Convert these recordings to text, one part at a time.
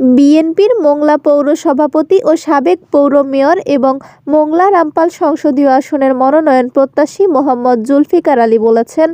বিএনপির মোংলা পৌর সভাপতি ও সাবেক পৌর মেয়র এবং মোংলা রামপাল সংসদীয় আসনের মনোনয়ন প্রত্যাশী মোহাম্মদ জুলফিকার আলী বলেছেন,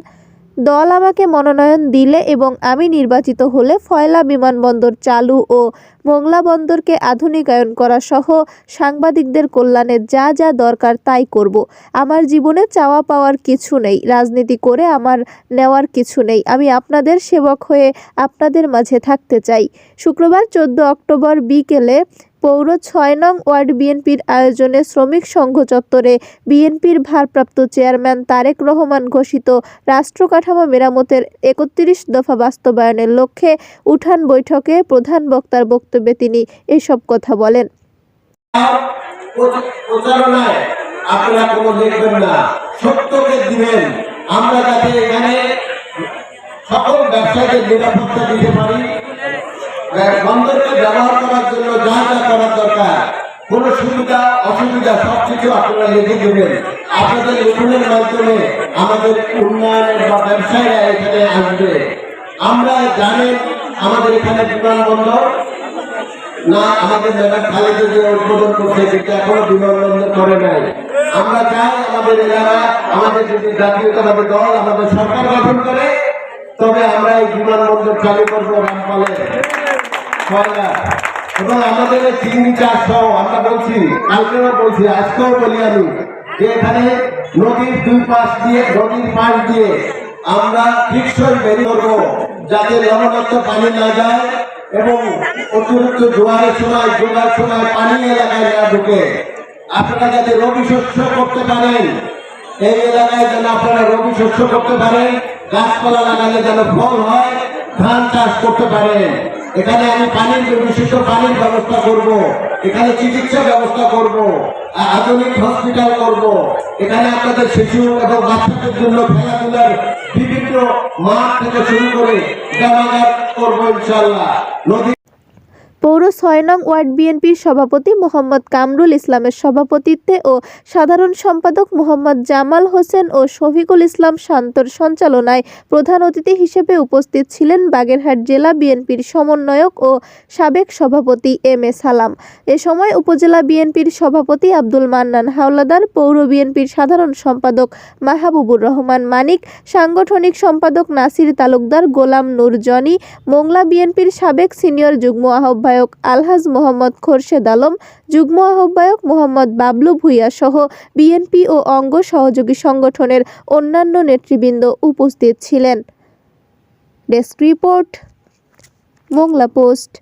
দল আমাকে মনোনয়ন দিলে এবং আমি নির্বাচিত হলে ফয়লা বিমানবন্দর চালু ও মোংলা বন্দরকে আধুনিকায়ন করা সহ সাংবাদিকদের কল্যাণে যা যা দরকার তাই করব। আমার জীবনে চাওয়া পাওয়ার কিছু নেই, রাজনীতি করে আমার নেওয়ার কিছু নেই। আমি আপনাদের সেবক হয়ে আপনাদের মাঝে থাকতে চাই। শুক্রবার চোদ্দ অক্টোবর বিকেলে পৌর ছয় নং ওয়ার্ড বিএনপির আয়োজনে শ্রমিক সংঘ চত্বরে বিএনপির ভারপ্রাপ্ত চেয়ারম্যান তারেক রহমান ঘোষিত রাষ্ট্র কাঠামো মেরামতের একত্রিশ দফা বাস্তবায়নের লক্ষ্যে উঠান বৈঠকে প্রধান বক্তার বক্তব্যে তিনি এসব কথা বলেন। আমরা কোন সুবিধা, অসুবিধা আপনারা লিখে দেবেন। আপনাদের লিখনের মাধ্যমে আমাদের উন্নয়নের বা ব্যবসায়ীরা এখানে আসবে। আমরা জানেন আমাদের এখানে বিমানবন্দর না, আমাদের ম্যাডাম খালেদা উদ্বোধন করছে, কিন্তু এখনও বিমানবন্দর করে নাই। আমরা চাই আমাদের এলাকা, আমাদের যদি জাতীয়তাবাদী দল আমাদের সরকার গঠন করে, তবে আমরা এই বিমানবন্দর চালু করব রামপালে। এবং আমাদের চাষ সহ আমরা বলছি, কালকেও বলছি, আজকেও বলি আমি, যে এখানে নদীর দুই পাশ দিয়ে, নদীর পাশ দিয়ে আমরা টিকসই বেরিয়ে করব, যাতে লবণাক্ত পানি না যায়। এবং অতিরিক্ত জোয়ারের সময় জোয়ার সময় পানি এলাকায় না ঢুকে আপনারা যাতে রবি শস্য করতে পারেন, এই এলাকায় যেন আপনারা রবি শস্য করতে পারেন, গাছপালা লাগালে যেন ফল হয় ধান চাষ করতে পারেন এখানে আমি পানির বিশেষ পানির ব্যবস্থা করব। এখানে চিকিৎসা ব্যবস্থা করব। আধুনিক হসপিটাল করব। এখানে আপনাদের শিশু এবং বাচ্চাদের জন্য খেলাধুলার বিভিন্ন মাঠ থেকে শুরু করে জামাগার করব ইনশাল্লাহ নদী পৌর ছয় নং ওয়ার্ড বিএনপির সভাপতি মোহাম্মদ কামরুল ইসলামের সভাপতিত্বে ও সাধারণ সম্পাদক মোহাম্মদ জামাল হোসেন ও শফিকুল ইসলাম শান্তর সঞ্চালনায় প্রধান অতিথি হিসেবে উপস্থিত ছিলেন বাগেরহাট জেলা বিএনপির সমন্বয়ক ও সাবেক সভাপতি এম এ সালাম। এ সময় উপজেলা বিএনপির সভাপতি আব্দুল মান্নান হাওলাদার, পৌর বিএনপির সাধারণ সম্পাদক মাহবুবুর রহমান মানিক, সাংগঠনিক সম্পাদক নাসির তালুকদার গোলাম নূর জনি, মোংলা বিএনপির সাবেক সিনিয়র যুগ্ম আহ্বায়ক আলহাজ মোহাম্মদ খোরশেদ আলম, যুগ্ম আহ্বায়ক মোহাম্মদ বাবলু ভুইয়া সহ বিএনপি ও অঙ্গ সহযোগী সংগঠনের অন্যান্য নেতৃবৃন্দ উপস্থিত ছিলেন। Desk report, Mongla Post.